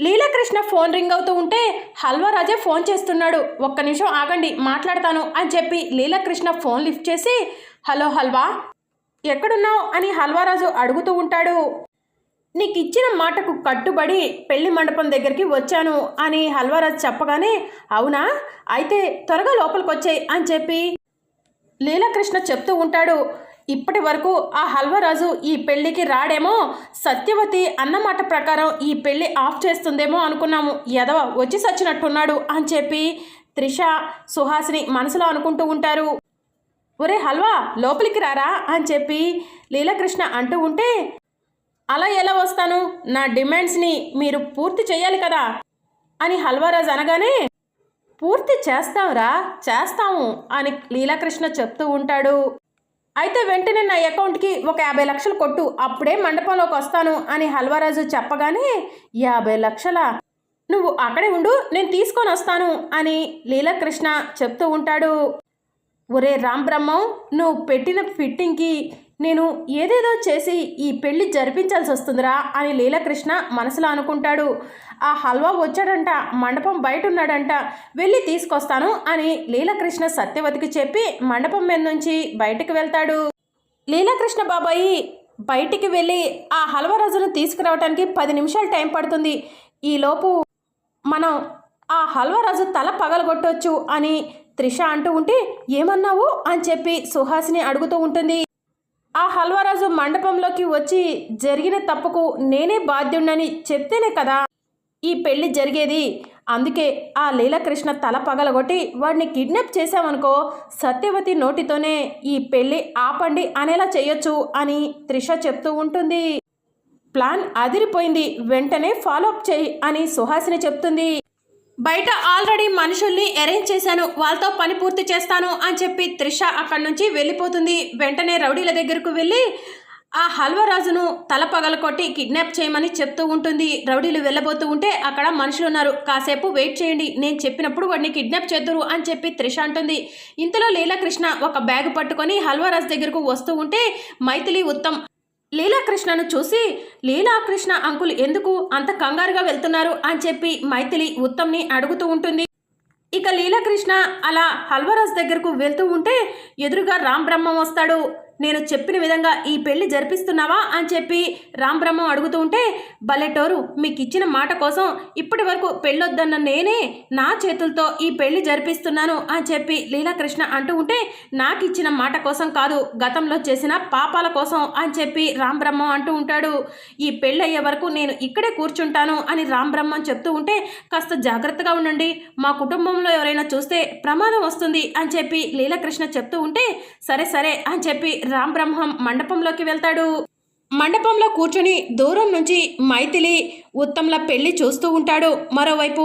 Leelakrishna phone ring అవుతూ ఉంటే హల్వా రాజే phone చేస్తున్నాడు. ఒక్క నిమిషం ఆగండి మాట్లాడతాను అని చెప్పి లీలాకృష్ణ ఫోన్ లిఫ్ట్ చేసి హలో హల్వా ఎక్కడున్నావు? అని హల్వారాజు అడుగుతూ ఉంటాడు. నీకు ఇచ్చిన మాటకు కట్టుబడి పెళ్ళి మండపం దగ్గరికి వచ్చాను అని హల్వారాజు చెప్పగానే అవునా? అయితే త్వరగా లోపలికి వచ్చాయి అని చెప్పి లీలాకృష్ణ చెప్తూ ఉంటాడు. ఇప్పటి వరకు ఆ హల్వరాజు ఈ పెళ్ళికి రాడేమో? సత్యవతి అన్నమాట ప్రకారం ఈ పెళ్ళి ఆఫ్ చేస్తుందేమో అనుకున్నాము. ఎదవ వచ్చి సచ్చినట్టున్నాడు అని చెప్పి త్రిష సుహాసిని మనసులో అనుకుంటూ ఉంటారు. ఒరే హల్వా లోపలికి రారా అని చెప్పి లీలాకృష్ణ అంటూ ఉంటే అలా ఎలా వస్తాను? నా డిమాండ్స్ని మీరు పూర్తి చేయాలి కదా? అని హల్వారాజు అనగానే పూర్తి చేస్తాంరా చేస్తాము అని లీలాకృష్ణ చెప్తూ ఉంటాడు. అయితే వెంటనే నా అకౌంట్కి ఒక యాభై లక్షలు కొట్టు అప్పుడే మండపంలోకి వస్తాను అని హల్వారాజు చెప్పగానే యాభై లక్షల? నువ్వు అక్కడే ఉండు నేను తీసుకొని వస్తాను అని లీలాకృష్ణ చెప్తూ ఉంటాడు. ఒరే రామ్ బ్రహ్మం నువ్వు పెట్టిన ఫిట్టింగ్కి నేను ఏదేదో చేసి ఈ పెళ్ళి జరిపించాల్సి వస్తుందిరా అని లీలకృష్ణ మనసులో అనుకుంటాడు. ఆ హల్వా వచ్చాడంట మండపం బయట ఉన్నాడంట వెళ్ళి తీసుకొస్తాను అని లీలకృష్ణ సత్యవతికి చెప్పి మండపం మీద నుంచి బయటికి వెళ్తాడు. లీలాకృష్ణ బాబాయి బయటికి వెళ్ళి ఆ హల్వా రోజును తీసుకురావడానికి పది నిమిషాలు టైం పడుతుంది. ఈలోపు మనం ఆ హల్వా రాజు తల పగలగొట్టొచ్చు అని త్రిష అంటూ ఉంటే ఏమన్నావు? అని చెప్పి సుహాసిని అడుగుతూ ఉంటుంది. ఆ హల్వారాజు మండపంలోకి వచ్చి జరిగిన తప్పుకు నేనే బాధ్యుణ్ణని చెప్తేనే కదా. ఈ పెళ్ళి జరిగేది. అందుకే ఆ లీలకృష్ణ తల పగలగొట్టి వాడిని కిడ్నాప్ చేశామనుకో సత్యవతి నోటితోనే ఈ పెళ్ళి ఆపండి అనేలా చేయొచ్చు అని త్రిష చెప్తూ ఉంటుంది. ప్లాన్ అదిరిపోయింది. వెంటనే ఫాలోఅప్ చేయి అని సుహాసిని చెప్తుంది. బయట ఆల్రెడీ మనుషుల్ని అరేంజ్ చేశాను వాళ్ళతో పని పూర్తి చేస్తాను అని చెప్పి త్రిష అక్కడి నుంచి వెళ్ళిపోతుంది. వెంటనే రౌడీల దగ్గరకు వెళ్ళి ఆ హల్వరాజును తల పగలకొట్టి కిడ్నాప్ చేయమని చెప్తూ ఉంటుంది. రౌడీలు వెళ్ళబోతూ ఉంటే అక్కడ మనుషులు ఉన్నారు. కాసేపు వెయిట్ చేయండి నేను చెప్పినప్పుడు వాడిని కిడ్నాప్ చేద్దురు అని చెప్పి త్రిష అంటుంది. ఇంతలో లీలాకృష్ణ ఒక బ్యాగ్ పట్టుకొని హల్వరాజ్ దగ్గరకు వస్తూ ఉంటే మైథిలి ఉత్తమ్ లీలాకృష్ణను చూసి లీలాకృష్ణ అంకుల్ ఎందుకు అంత కంగారుగా వెళ్తున్నారు? అని చెప్పి మైథిలి ఉత్తమ్ని అడుగుతూ ఉంటుంది. ఇక లీలాకృష్ణ అలా హల్వరాజ్ దగ్గరకు వెళ్తూ ఉంటే ఎదురుగా రామ్ బ్రహ్మం వస్తాడు. నేను చెప్పిన విధంగా ఈ పెళ్ళి జరిపిస్తున్నావా అని చెప్పి రాంబ్రహ్మం అడుగుతూ ఉంటే బలెటోరు మీకు ఇచ్చిన మాట కోసం ఇప్పటి వరకు పెళ్ళొద్దన్న నేనే నా చేతులతో ఈ పెళ్ళి జరిపిస్తున్నాను అని చెప్పి లీలాకృష్ణ అంటూ ఉంటే నాకు ఇచ్చిన మాట కోసం కాదు గతంలో చేసిన పాపాల కోసం అని చెప్పి రాంబ్రహ్మం అంటూ ఉంటాడు. ఈ పెళ్ళి అయ్యే వరకు నేను ఇక్కడే కూర్చుంటాను అని రాంబ్రహ్మం చెప్తూ ఉంటే కాస్త జాగ్రత్తగా ఉండండి. మా కుటుంబంలో ఎవరైనా చూస్తే ప్రమాదం వస్తుంది అని చెప్పి లీలాకృష్ణ చెప్తూ ఉంటే సరే సరే అని చెప్పి రామ్ బ్రహ్మం మండపంలోకి వెళ్తాడు. మండపంలో కూర్చొని దూరం నుంచి మైథిలి ఉత్తమ్ల పెళ్ళి చూస్తూ ఉంటాడు. మరోవైపు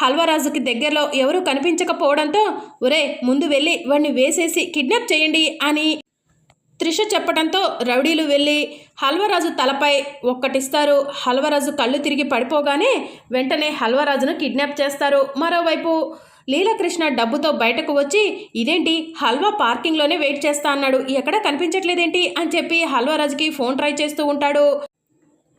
హల్వరాజుకి దగ్గరలో ఎవరూ కనిపించకపోవడంతో ఒరే ముందు వెళ్ళి వాడిని వేసేసి కిడ్నాప్ చేయండి అని త్రిష చెప్పడంతో రౌడీలు వెళ్ళి హల్వరాజు తలపై ఒక్కటిస్తారు. హల్వరాజు కళ్ళు తిరిగి పడిపోగానే వెంటనే హల్వరాజును కిడ్నాప్ చేస్తారు. మరోవైపు లీలకృష్ణ డబ్బుతో బయటకు వచ్చి ఇదేంటి? హల్వా పార్కింగ్లోనే వెయిట్ చేస్తా అన్నాడు. ఎక్కడ కనిపించట్లేదేంటి? అని చెప్పి హల్వారాజుకి ఫోన్ ట్రై చేస్తూ ఉంటాడు.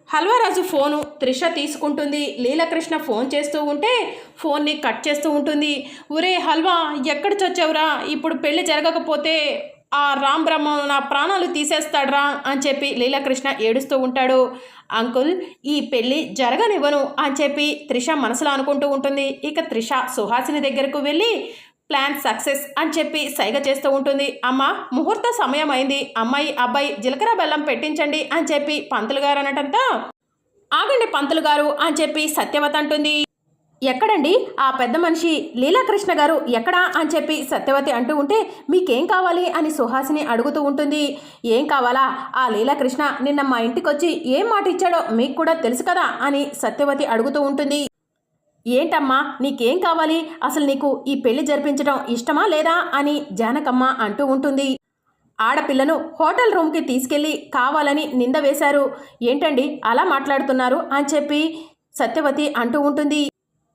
హల్వారాజు ఫోను త్రిష తీసుకుంటుంది. లీలకృష్ణ ఫోన్ చేస్తూ ఉంటే ఫోన్ని కట్ చేస్తూ ఉంటుంది. ఒరే హల్వా ఎక్కడ చచ్చావురా ఇప్పుడు పెళ్ళి జరగకపోతే ఆ రామ్ బ్రహ్మ నా ప్రాణాలు తీసేస్తాడ్రా అని చెప్పి లీలాకృష్ణ ఏడుస్తూ ఉంటాడు. అంకుల్ ఈ పెళ్ళి జరగనివ్వను అని చెప్పి త్రిష మనసులో అనుకుంటూ ఉంటుంది. ఇక త్రిష సుహాసిని దగ్గరకు వెళ్ళి ప్లాన్ సక్సెస్ అని చెప్పి సైగ చేస్తూ ఉంటుంది. అమ్మ ముహూర్త సమయం అయింది అమ్మాయి అబ్బాయి జీలకర్ర బెల్లం పెట్టించండి అని చెప్పి పంతులు గారు అనటంతో ఆగండి పంతులు గారు అని చెప్పి సత్యవత అంటుంది. ఎక్కడండి? ఆ పెద్ద మనిషి లీలాకృష్ణ గారు ఎక్కడా అని చెప్పి సత్యవతి అంటూ ఉంటే మీకేం కావాలి? అని సుహాసిని అడుగుతూ ఉంటుంది. ఏం కావాలా? ఆ లీలాకృష్ణ నిన్న మా ఇంటికి వచ్చి ఏం మాట ఇచ్చాడో మీకు కూడా తెలుసు కదా? అని సత్యవతి అడుగుతూ ఉంటుంది. ఏంటమ్మా? నీకేం కావాలి? అసలు నీకు ఈ పెళ్ళి జరిపించడం ఇష్టమా లేదా? అని జానకమ్మ అంటూ ఉంటుంది. ఆడపిల్లను హోటల్ రూమ్కి తీసుకెళ్ళి కావాలని నింద వేశారు. ఏంటండి? అలా మాట్లాడుతున్నారు? అని చెప్పి సత్యవతి అంటూ ఉంటుంది.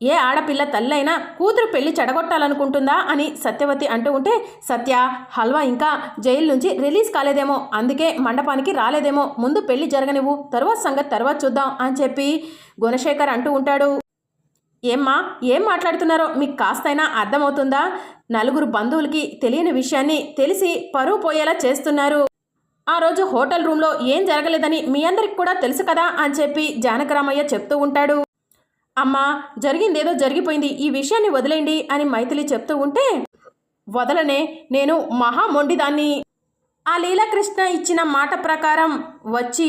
ఏ ఆడపిల్ల తల్లైనా కూతురు పెళ్ళి చెడగొట్టాలనుకుంటుందా అని సత్యవతి అంటూ ఉంటే సత్య హల్వా ఇంకా జైలు నుంచి రిలీజ్ కాలేదేమో అందుకే మండపానికి రాలేదేమో ముందు పెళ్ళి జరగనివ్వు తర్వాత సంగతి తర్వాత చూద్దాం అని చెప్పి గుణశేఖర్ అంటూ ఉంటాడు. ఏమ్మా ఏం మాట్లాడుతున్నారో మీకు కాస్తైనా అర్థమవుతుందా? నలుగురు బంధువులకి తెలియని విషయాన్ని తెలిసి పరువు పోయేలా చేస్తున్నారు. ఆ రోజు హోటల్ రూమ్లో ఏం జరగలేదని మీ అందరికి కూడా తెలుసు కదా అని చెప్పి జానకరామయ్య చెప్తూ ఉంటాడు. అమ్మా జరిగిందేదో జరిగిపోయింది. ఈ విషయాన్ని వదిలేయండి అని మైథిలి చెప్తూ ఉంటే వదలనే నేను మహామొండిదాన్ని ఆ లీలాకృష్ణ ఇచ్చిన మాట ప్రకారం వచ్చి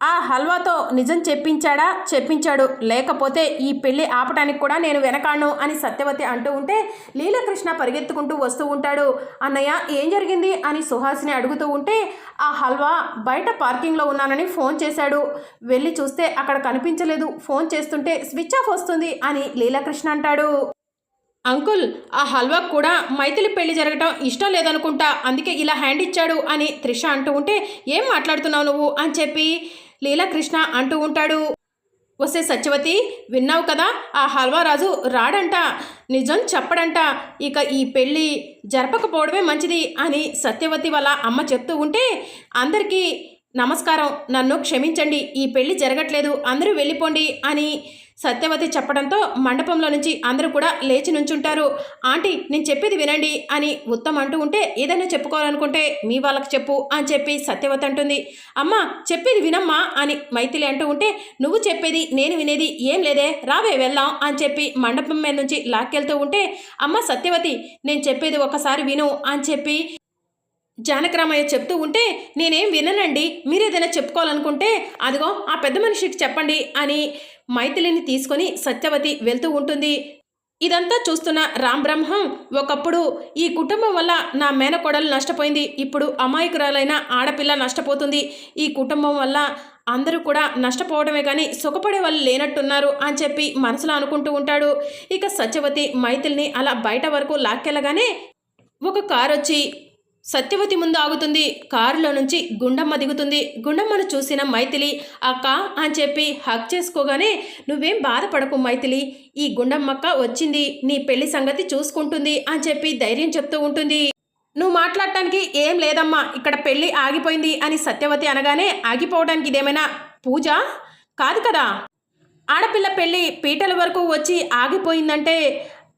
ఆ హల్వాతో నిజం చెప్పించాడా? చెప్పించాడు. లేకపోతే ఈ పెళ్ళి ఆపటానికి కూడా నేను వెనకాడను అని సత్యవతి అంటూ ఉంటే లీలకృష్ణ పరిగెత్తుకుంటూ వస్తూ ఉంటాడు. అన్నయ్య ఏం జరిగింది? అని సుహాసిని అడుగుతూ ఉంటే ఆ హల్వా బయట పార్కింగ్లో ఉన్నానని ఫోన్ చేశాడు. వెళ్ళి చూస్తే అక్కడ కనిపించలేదు. ఫోన్ చేస్తుంటే స్విచ్ ఆఫ్ వస్తుంది అని లీలకృష్ణ అంటాడు. అంకుల్ ఆ హల్వా కూడా మైథిలి పెళ్ళి జరగటం ఇష్టం లేదనుకుంటా. అందుకే ఇలా హ్యాండ్ ఇచ్చాడు అని త్రిష అంటూ ఉంటే ఏం మాట్లాడుతున్నావు నువ్వు? అని చెప్పి లీలాకృష్ణ అంటూ ఉంటాడు. వస్తే సత్యవతి విన్నావు కదా ఆ హల్వారాజు రాడంట నిజం చెప్పడంట. ఇక ఈ పెళ్ళి జరపకపోవడమే మంచిది అని సత్యవతి వాళ్ళ అమ్మ చెప్తూ ఉంటే అందరికీ నమస్కారం నన్ను క్షమించండి ఈ పెళ్ళి జరగట్లేదు అందరూ వెళ్ళిపోండి అని సత్యవతి చెప్పడంతో మండపంలో నుంచి అందరూ కూడా లేచి నుంచుంటారు. ఆంటీ నేను చెప్పేది వినండి అని ఉత్తమ్ అంటూ ఉంటే ఏదైనా చెప్పుకోవాలనుకుంటే మీ వాళ్ళకి చెప్పు అని చెప్పి సత్యవతి అంటుంది. అమ్మ చెప్పేది వినమ్మా అని మైథిలి అంటూ ఉంటే నువ్వు చెప్పేది నేను వినేది ఏం లేదే రావే వెళ్దాం అని చెప్పి మండపం మీద నుంచి లాక్కెళ్తూ ఉంటే అమ్మ సత్యవతి నేను చెప్పేది ఒకసారి విను అని చెప్పి జానకరామయ్య చెప్తూ ఉంటే నేనేం విననండి. మీరేదైనా చెప్పుకోవాలనుకుంటే అదిగో ఆ పెద్ద మనిషికి చెప్పండి అని మైథిలిని తీసుకొని సత్యవతి వెళ్తూ ఉంటుంది. ఇదంతా చూస్తున్న రామ్ బ్రహ్మం ఒకప్పుడు ఈ కుటుంబం వల్ల నా మేనకోడలు నష్టపోయింది. ఇప్పుడు అమాయకురాలైన ఆడపిల్ల నష్టపోతుంది. ఈ కుటుంబం వల్ల అందరూ కూడా నష్టపోవడమే కానీ సుఖపడే వాళ్ళు లేనట్టున్నారు అని చెప్పి మనసులో అనుకుంటూ ఉంటాడు. ఇక సత్యవతి మైథిల్ని అలా బయట వరకు లాక్కెళ్ళగానే ఒక కారు వచ్చి సత్యవతి ముందు ఆగుతుంది. కారులో నుంచి గుండమ్మ దిగుతుంది. గుండమ్మను చూసిన మైథిలి అక్క అని చెప్పి హక్ చేసుకోగానే నువ్వేం బాధపడకు మైథిలి ఈ గుండమ్మక్క వచ్చింది. నీ పెళ్ళి సంగతి చూసుకుంటుంది అని చెప్పి ధైర్యం చెప్తూ ఉంటుంది. నువ్వు మాట్లాడటానికి ఏం లేదమ్మా ఇక్కడ పెళ్ళి ఆగిపోయింది అని సత్యవతి అనగానే ఆగిపోవడానికి ఇదేమైనా పూజ? కాదు కదా. ఆడపిల్ల పెళ్ళి పీటల వరకు వచ్చి ఆగిపోయిందంటే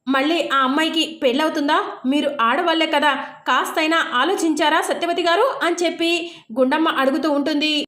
మళ్ళీ ఆ అమ్మాయికి పెళ్ళవుతుందా? మీరు ఆడవాళ్ళే కదా. కాస్తైనా ఆలోచించారా సత్యవతి గారు? అని చెప్పి గుండమ్మ అడుగుతూ ఉంటుంది.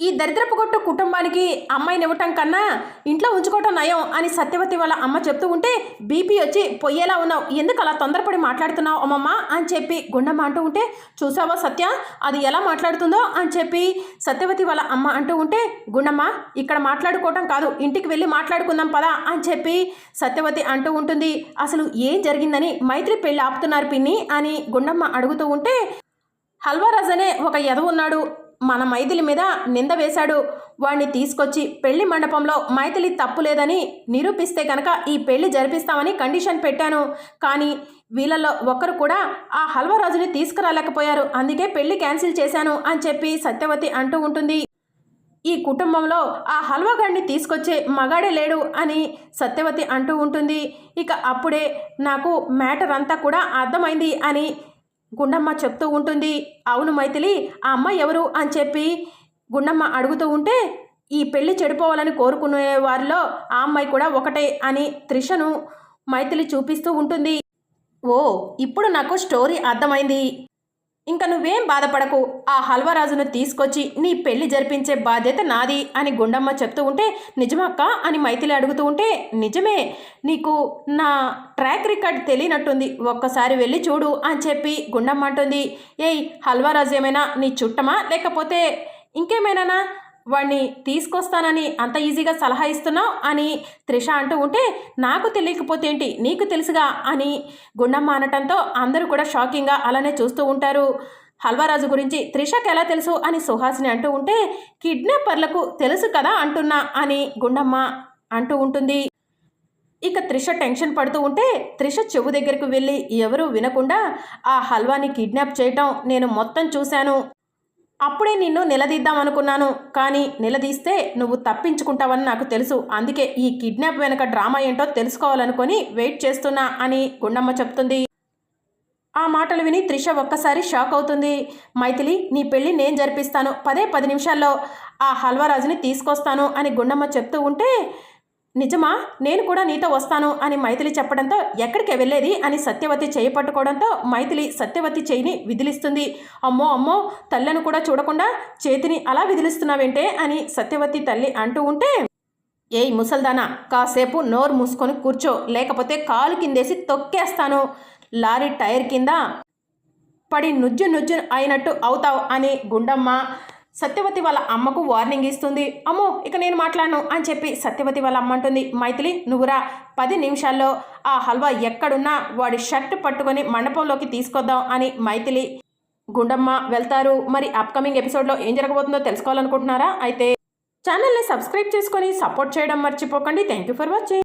ఈ దరిద్రపు కొట్టు కుటుంబానికి అమ్మాయిని ఇవ్వటం కన్నా ఇంట్లో ఉంచుకోవటం నయం అని సత్యవతి వాళ్ళ అమ్మ చెప్తూ ఉంటే బీపీ వచ్చి పొయ్యేలా ఉన్నావు. ఎందుకు అలా తొందరపడి మాట్లాడుతున్నావు అమ్మమ్మ? అని చెప్పి గుండమ్మ అంటూ ఉంటే చూసావా సత్య? అది ఎలా మాట్లాడుతుందో అని చెప్పి సత్యవతి వాళ్ళ అమ్మ అంటూ ఉంటే గుండమ్మ ఇక్కడ మాట్లాడుకోవటం కాదు. ఇంటికి వెళ్ళి మాట్లాడుకుందాం పదా అని చెప్పి సత్యవతి అంటూ ఉంటుంది. అసలు ఏం జరిగిందని మైత్రి పెళ్ళి ఆపుతున్నారు పిన్ని అని గుండమ్మ అడుగుతూ ఉంటే హల్వారాజ్ అనే ఒక ఎదవ ఉన్నాడు. మన మైథిలి మీద నింద వేశాడు. వాణ్ణి తీసుకొచ్చి పెళ్ళి మండపంలో మైథిలి తప్పు లేదని నిరూపిస్తే కనుక ఈ పెళ్ళి జరిపిస్తామని కండిషన్ పెట్టాను. కానీ వీళ్ళల్లో ఒక్కరు కూడా ఆ హల్వరాజుని తీసుకురాలేకపోయారు. అందుకే పెళ్ళి క్యాన్సిల్ చేశాను అని చెప్పి సత్యవతి అంటూ ఉంటుంది. ఈ కుటుంబంలో ఆ హల్వాగాడిని తీసుకొచ్చే మగాడే లేడు అని సత్యవతి అంటూ ఉంటుంది. ఇక అప్పుడే నాకు మ్యాటర్ అంతా కూడా అర్థమైంది అని గుండమ్మ చెప్తూ ఉంటుంది అవును మైథిలి ఆ అమ్మాయి ఎవరు? అని చెప్పి గుండమ్మ అడుగుతూ ఉంటే ఈ పెళ్ళి చెడిపోవాలని కోరుకునే వారిలో ఆ అమ్మాయి కూడా ఒకటే అని త్రిషను మైథిలి చూపిస్తూ ఉంటుంది. ఓ ఇప్పుడు నాకు స్టోరీ అర్థమైంది. ఇంకా నువ్వేం బాధపడకు. ఆ హల్వరాజును తీసుకొచ్చి నీ పెళ్ళి జరిపించే బాధ్యత నాది అని గుండమ్మ చెప్తూ ఉంటే నిజమక్క అని మైథిలి అడుగుతూ ఉంటే నిజమే. నీకు నా ట్రాక్ రికార్డ్ తెలియనట్టుంది. ఒక్కసారి వెళ్ళి చూడు అని చెప్పి గుండమ్మ అంటుంది. ఏయ్ హల్వరాజు ఏమైనా నీ చుట్టమా? లేకపోతే ఇంకేమైనానా? వాడిని తీసుకొస్తానని అంత ఈజీగా సలహా ఇస్తున్నావు అని త్రిష అంటూ ఉంటే నాకు తెలియకపోతే ఏంటి? నీకు తెలుసుగా అని గుండమ్మ అనటంతో అందరూ కూడా షాకింగ్గా అలానే చూస్తూ ఉంటారు. హల్వారాజు గురించి త్రిషకి ఎలా తెలుసు అని సుహాసిని అంటూ ఉంటే కిడ్నాపర్లకు తెలుసు కదా అంటున్నా అని గుండమ్మ అంటూ ఉంటుంది. ఇక త్రిష టెన్షన్ పడుతూ ఉంటే త్రిష చెవు దగ్గరకు వెళ్ళి ఎవరూ వినకుండా ఆ హల్వాని కిడ్నాప్ చేయటం నేను మొత్తం చూశాను. అప్పుడే నిన్ను నిలదీద్దాం అనుకున్నాను. కానీ నిలదీస్తే నువ్వు తప్పించుకుంటావని నాకు తెలుసు. అందుకే ఈ కిడ్నాప్ వెనక డ్రామా ఏంటో తెలుసుకోవాలనుకొని వెయిట్ చేస్తున్నా అని గుండమ్మ చెప్తుంది. ఆ మాటలు విని త్రిష ఒక్కసారి షాక్ అవుతుంది. మైథిలి నీ పెళ్ళి నేను జరిపిస్తాను. పదే పది నిమిషాల్లో ఆ హల్వారాజుని తీసుకొస్తాను అని గుండమ్మ చెప్తూ ఉంటే నిజమా? నేను కూడా నీతో వస్తాను అని మైథిలి చెప్పడంతో ఎక్కడికి వెళ్ళేది అని సత్యవతి చేయి పట్టుకోవడంతో మైథిలి సత్యవతి చేయిని విదిలిస్తుంది. అమ్మో అమ్మో తల్లను కూడా చూడకుండా చేతిని అలా విదిలిస్తున్నావేంటే అని సత్యవతి తల్లి అంటూ ఉంటే ఏయ్ ముసల్దానా కాసేపు నోరు మూసుకొని కూర్చో లేకపోతే కాలు కిందేసి తొక్కేస్తాను. లారీ టైర్ కింద పడి నుజ్జు నుజ్జు అయినట్టు అవుతావు అని గుండమ్మ సత్యవతి వాళ్ళ అమ్మకు వార్నింగ్ ఇస్తుంది. అమ్మో ఇక నేను మాట్లాడను అని చెప్పి సత్యవతి వాళ్ళ అమ్మ అంటుంది. మైథిలి నువ్వురా పది నిమిషాల్లో ఆ హల్వా ఎక్కడున్నా వాడి షర్ట్ పట్టుకొని మండపంలోకి తీసుకొద్దాం అని మైథిలి గుండమ్మ వెళ్తారు. మరి అప్కమింగ్ ఎపిసోడ్లో ఏం జరగబోతుందో తెలుసుకోవాలనుకుంటున్నారా? అయితే ఛానల్ని సబ్స్క్రైబ్ చేసుకొని సపోర్ట్ చేయడం మర్చిపోకండి. Thank you for watching